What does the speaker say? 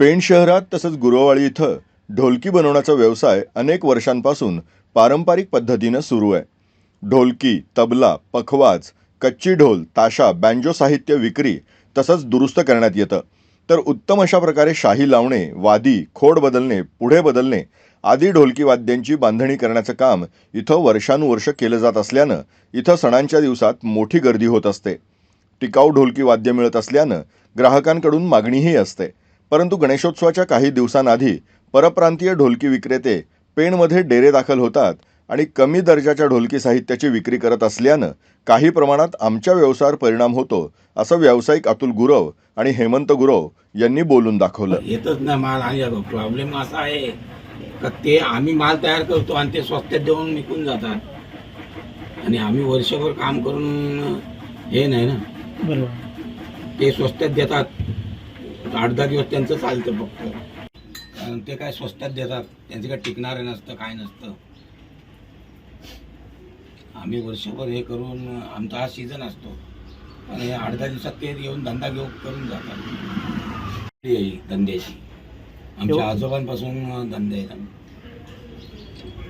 पेण शहरात तसंच गुरववाळी इथं ढोलकी बनवण्याचा व्यवसाय अनेक वर्षांपासून पारंपरिक पद्धतीनं सुरू आहे. ढोलकी तबला पखवाज कच्ची ढोल ताशा बँजो साहित्य विक्री तसंच दुरुस्त करण्यात येतं. तर उत्तम अशा प्रकारे शाही लावणे वादी खोड बदलणे पुढे बदलणे आदी ढोलकी वाद्यांची बांधणी करण्याचं काम इथं वर्षानुवर्ष केलं जात असल्यानं इथं सणांच्या दिवसात मोठी गर्दी होत असते. टिकाऊ ढोलकी वाद्य मिळत असल्यानं ग्राहकांकडून मागणीही असते. परंतु गणेशोत्सवाच्या काही दिवसांआधी परप्रांतीय ढोलकी विक्रेते पेणमध्ये डेरे दाखल होतात आणि कमी दर्जाच्या ढोलकी साहित्याची विक्री करत असल्यानं काही प्रमाणात आमच्या व्यवसायावर परिणाम होतो असं व्यावसायिक अतुल गुरव आणि हेमंत गुरव यांनी बोलून दाखवलं. येतच नाही माल आणि प्रॉब्लेम असा आहे का ते आम्ही माल तयार करतो आणि ते स्वस्तात देऊन विकून जातात. आणि आम्ही वर्षभर काम करून हे नाही ना? बरोबर. ते स्वस्तात देतात. आठ दहा दिवस त्यांचं चालतं फक्त. ते काय स्वस्तात देतात. त्यांचं काय टिकणारं नसतं काय नसतं. आम्ही वर्षभर हे करून आमचा हा सीझन असतो. आणि आठ दहा दिवसात ते येऊन धंदा घेऊन करून जातात. ही धंद्याची. आमच्या आजोबांपासून धंदे आहेत आम्ही.